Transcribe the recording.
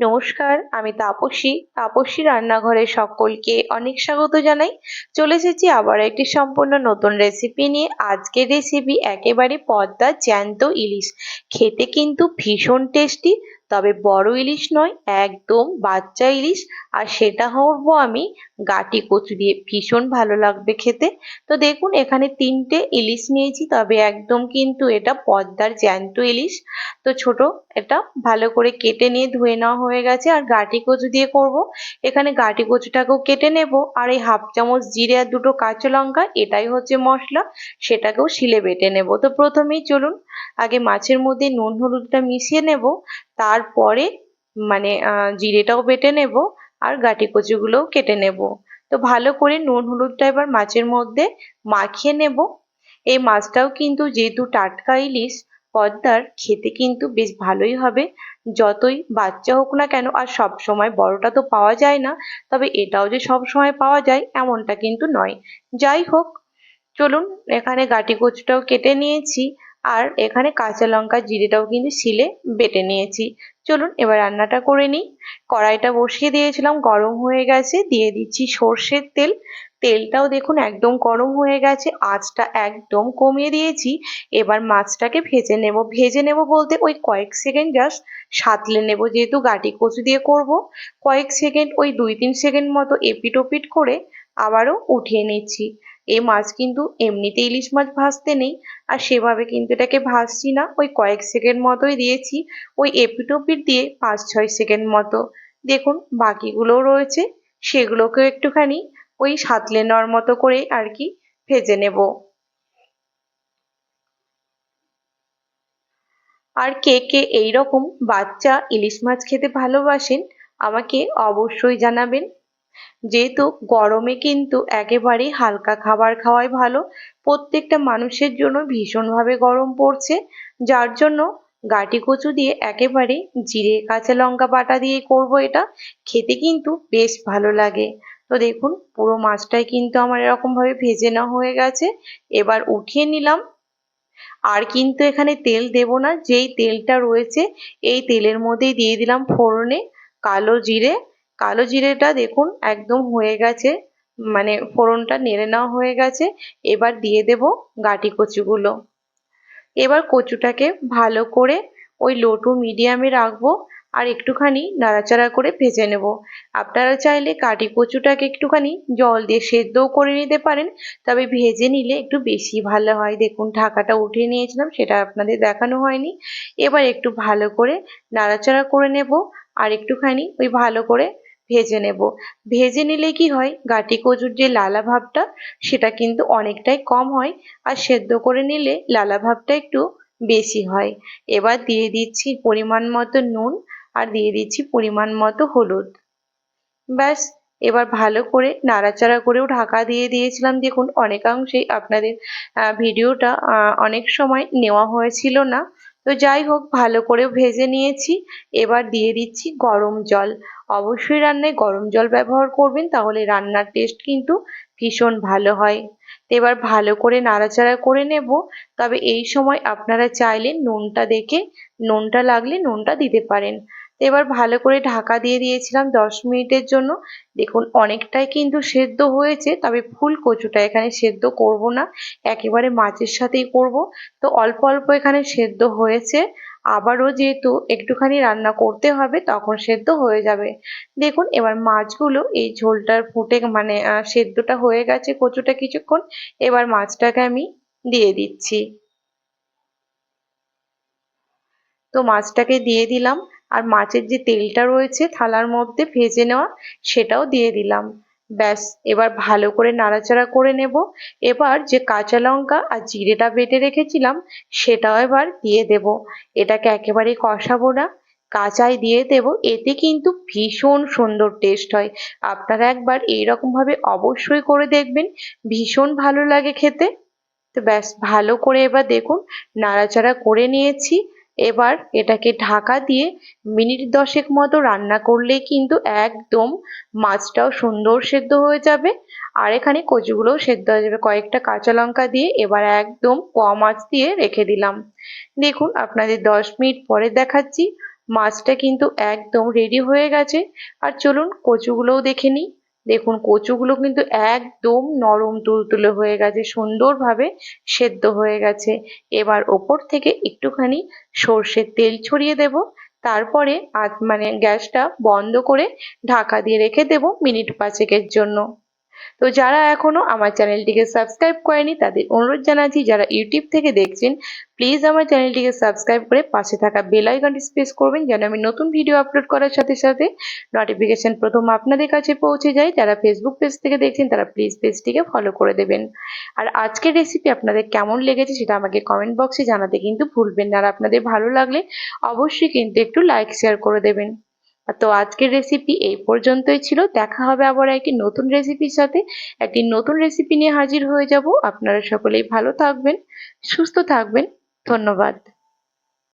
নমস্কার, আমি তাপসী। তাপসী রান্নাঘরে সকলকে অনেক স্বাগত জানাই। চলে এসেছি আবার একটি সম্পূর্ণ নতুন রেসিপি নিয়ে। আজকের রেসিপি একেবারে পদ্মা জ্যান্ত ইলিশ। খেতে কিন্তু ভীষণ টেস্টি তবে বড় ইলিশ নয়, একদম বাচ্চা ইলিশ। আর সেটা হব আমি গাটি কচু দিয়ে। ভীষণ ভালো লাগবে খেতে। তো দেখুন, এখানে তিনটে ইলিশ নিয়েছি, তবে একদম কিন্তু এটা পদ্মার জ্যান্ত ইলিশ। তো ছোট, এটা ভালো করে কেটে নিয়ে ধুয়ে নেওয়া হয়ে গেছে। আর গাটি কচু দিয়ে করব। এখানে গাটি কচুটাকেও কেটে নেব। আর এই হাফ চামচ জিরে আর দুটো কাঁচা লঙ্কা, এটাই হচ্ছে মশলা, সেটাকেও শিলে বেটে নেব। তো প্রথমেই চলুন, আগে মাছের মধ্যে নুন হলুদটা মিশিয়ে নেব। তারপরে মানে জিরেটাও বেটে নেব আর গাটি কচুগুলোও কেটে নেব। তো ভালো করে নুন হলুদটা এবার মাছের মধ্যে মাখিয়ে নেব। এই মাছটাও কিন্তু যেহেতু টাটকা ইলিশ, পদ্মার, খেতে কিন্তু বেশ ভালোই হবে। যতই বাচ্চা হোক না কেন, আর সব সময় বড়টা তো পাওয়া যায় না, তবে এটাও যে সব সময় পাওয়া যায়, এমনটা কিন্তু নয়। যাই হোক, চলুন এখানে গাটি কচুটাও কেটে নিয়েছি। আর এখানে কাঁচা লঙ্কা জিরেটাও কিন্তু শিলে বেটে নিয়েছি। চলুন এবার রান্নাটা করে নিই। কড়াইটা বসিয়ে দিয়েছিলাম, গরম হয়ে গেছে, দিয়ে দিচ্ছি সর্ষের তেল। তেলটাও দেখুন একদম গরম হয়ে গেছে, আঁচটা একদম কমিয়ে দিয়েছি। এবার মাছটাকে ভেজে নেব। ভেজে নেব বলতে ওই কয়েক সেকেন্ড জাস্ট সাঁতলে নেব, যেহেতু গাটি কচু দিয়ে করব। কয়েক সেকেন্ড, ওই দুই তিন সেকেন্ড মতো এপিট ওপিট করে আবারও উঠিয়ে নিচ্ছি। এই মাছ কিন্তু এমনিতে ইলিশ মাছ ভাজতে নেই। আর সেভাবে কিন্তু এটাকে ভাজছি না। ওই কয়েক সেকেন্ড মতোই দিয়েছি। ওই এপিট ওপিট দিয়ে পাঁচ, ছয় সেকেন্ড মতো। দেখুন, বাকিগুলোও রয়েছে। সেগুলোকেও একটুখানি ওই সাতলে নেওয়ার মতো করে আর কি ভেজে নেব। আর কে কে এইরকম বাচ্চা ইলিশ মাছ খেতে ভালোবাসেন, আমাকে অবশ্যই জানাবেন। যেহেতু গরমে কিন্তু একেবারেই হালকা খাবার খাওয়াই ভালো, প্রত্যেকটা মানুষের জন্য ভীষণভাবে গরম পড়ছে, যার জন্য গাটি কচু দিয়ে একেবারে জিরে, কাঁচা লঙ্কা বাটা দিয়ে করব এটা, খেতে কিন্তু বেশ ভালো লাগে। তো দেখুন, পুরো মাছটাই কিন্তু আমার এরকমভাবে ভেজে নেওয়া হয়ে গেছে, এবার উঠিয়ে নিলাম। আর কিন্তু এখানে তেল দেব না, যেই তেলটা রয়েছে, এই তেলের মধ্যেই দিয়ে দিলাম ফোড়নে কালো জিরে কালো জিরেটা দেখুন একদম হয়ে গেছে মানে ফোড়নটা নেড়ে নেওয়া হয়ে গেছে, এবার দিয়ে দেব গাটি কচুগুলো। এবার কচুটাকে ভালো করে ওই লো টু মিডিয়ামে রাখব আর একটুখানি নাড়াচাড়া করে ভেজে নেব। আপনারা চাইলে কাটি কচুটাকে একটুখানি জল দিয়ে সেদ্ধও করে নিতে পারেন, তবে ভেজে নিলে একটু বেশি ভালো হয়। দেখুন ঢাকাটা উঠিয়ে নিয়েছিলাম, সেটা আপনাদের দেখানো হয়নি। এবার একটু ভালো করে নাড়াচাড়া করে নেব আর একটুখানি ওই ভালো করে ভেজে নেব। ভেজে নিলে কি হয়? গাটি কচুর যে লালা ভাবটা, সেটা কিন্তু অনেকটাই কম হয় আর সেদ্ধ করে নিলে লালা ভাবটা একটু বেশি হয়। এবার দিয়ে দিচ্ছি পরিমাণ মতো নুন আর দিয়ে দিচ্ছি পরিমাণ মতো হলুদ। ব্যাস, এবার ভালো করে নাড়াচাড়া করেও ঢাকা দিয়ে দিয়েছিলাম। দেখুন, অনেকাংশেই আপনাদের ভিডিওটা অনেক সময় নেওয়া হয়েছিল না। তো যাই হোক, ভালো করে ভেজে নিয়েছি। এবার দিয়ে দিচ্ছি গরম জল। অবশ্যই রান্নায় গরম জল ব্যবহার করবেন, তাহলে রান্নার টেস্ট কিন্তু ভীষণ ভালো হয়। এবার ভালো করে নাড়াচাড়া করে নেব। তবে এই সময় আপনারা চাইলে নুনটা দেখে, নুনটা লাগলে নুনটা দিতে পারেন। এবার ভালো করে ঢাকা দিয়ে দিয়েছিলাম দশ মিনিটের জন্য। দেখুন, অনেকটাই কিন্তু সেদ্ধ হয়েছে, তবে ফুল কচুটা এখানে সেদ্ধ করব না, একেবারে মাছের সাথেই করব। তো অল্প অল্প এখানে সেদ্ধ হয়েছে। আবারও যেহেতু একটুখানি রান্না করতে হবে, তখন সেদ্ধ হয়ে যাবে। দেখুন, এবার মাছগুলো এই ঝোলটার ফুটে মানে সেদ্ধটা হয়ে গেছে কচুটা কিছুক্ষণ। এবার মাছটাকে আমি দিয়ে দিচ্ছি। তো মাছটাকে দিয়ে দিলাম। আর মাছের যে তেলটা রয়েছে থালার মধ্যে ভেজে নেওয়া, সেটাও দিয়ে দিলাম। ব্যাস, এবার ভালো করে নাড়াচাড়া করে নেব। এবার যে কাঁচা লঙ্কা আর জিরেটা বেটে রেখেছিলাম, সেটাও এবার দিয়ে দেব। এটাকে একেবারেই কষাবো না। কাঁচাই দিয়ে দেব, এতে কিন্তু ভীষণ সুন্দর টেস্ট হয়। আপনারা একবার এইরকমভাবে অবশ্যই করে দেখবেন, ভীষণ ভালো লাগে খেতে। তো ব্যাস, ভালো করে এবার দেখুন, নাড়াচাড়া করে নিয়েছি। এবার এটাকে ঢাকা দিয়ে মিনিট দশেক মতো রান্না করলেই কিন্তু একদম মাছটাও সুন্দর সেদ্ধ হয়ে যাবে। আর এখানে কচুগুলোও সেদ্ধ হয়ে যাবে। কয়েকটা কাঁচা লঙ্কা দিয়ে এবার একদম কম আঁচ দিয়ে রেখে দিলাম। দেখুন, আপনাদের দশ মিনিট পরে দেখাচ্ছি। মাছটা কিন্তু একদম রেডি হয়ে গেছে। আর চলুন কচুগুলোও দেখে নিই। দেখুন, কচুগুলো কিন্তু একদম নরম তুলতুলে হয়ে গেছে, সুন্দরভাবে সেদ্ধ হয়ে গেছে। এবার ওপর থেকে একটুখানি সর্ষের তেল ছড়িয়ে দেব। তারপরে মানে গ্যাসটা বন্ধ করে ঢাকা দিয়ে রেখে দেব মিনিট পাঁচেকের জন্য। তো যারা এখনও আমার চ্যানেলটিকে সাবস্ক্রাইব করেনি, তাদের অনুরোধ জানাচ্ছি, যারা ইউটিউব থেকে দেখছেন প্লিজ আমার চ্যানেলটিকে সাবস্ক্রাইব করে পাশে থাকা বেল আইকনটি প্রেস করবেন, যেন আমি নতুন ভিডিও আপলোড করার সাথে সাথে নোটিফিকেশন প্রথম আপনাদের কাছে পৌঁছে যায়। যারা ফেসবুক পেজ থেকে দেখছেন, তারা প্লিজ পেজটিকে ফলো করে দেবেন। আর আজকের রেসিপি আপনাদের কেমন লেগেছে, সেটা আমাকে কমেন্ট বক্সে জানাতে কিন্তু ভুলবেন না। আর আপনাদের ভালো লাগলে অবশ্যই কিন্তু একটু লাইক শেয়ার করে দেবেন। তো আজকের রেসিপি এই পর্যন্তই ছিল। দেখা হবে আবার একটি নতুন রেসিপির সাথে। একটি নতুন রেসিপি নিয়ে হাজির হয়ে যাব। আপনারা সকলেই ভালো থাকবেন, সুস্থ থাকবেন। ধন্যবাদ।